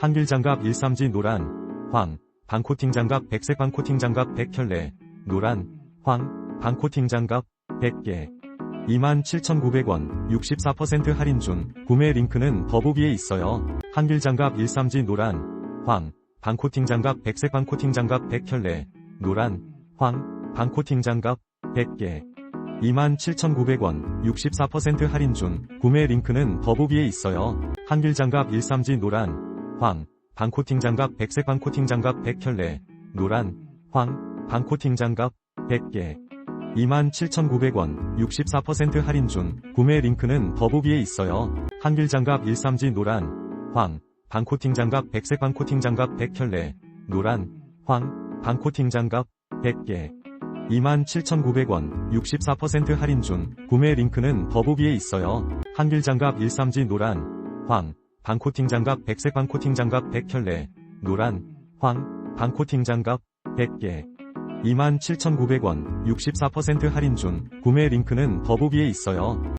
한길 장갑 1삼지 노란, 황, 반코팅 장갑 백색 반코팅 장갑 100켤레, 노란, 황, 반코팅 장갑 100개. 27,900원, 64% 할인 중, 구매 링크는 더보기에 있어요. 한길 장갑 1삼지 노란, 황, 반코팅 장갑 백색 반코팅 장갑 100켤레, 노란, 황, 반코팅 장갑 100개. 27,900원, 64% 할인 중, 구매 링크는 더보기에 있어요. 한길 장갑 1삼지 노란, 황, 반코팅 장갑 백색 반코팅 장갑 100켤레, 노란, 황, 반코팅 장갑 100개. 27,900원, 64% 할인 중, 구매 링크는 더보기에 있어요. 한길 장갑 1삼지 노란, 황, 반코팅 장갑 백색 반코팅 장갑 100켤레, 노란, 황, 반코팅 장갑 100개. 27,900원, 64% 할인 중, 구매 링크는 더보기에 있어요. 한길 장갑 1삼지 노란, 황, 반코팅 장갑 백색 반코팅 장갑 100켤레, 노란, 황, 반코팅 장갑 100개. 27,900원, 64% 할인 중, 구매 링크는 더보기에 있어요.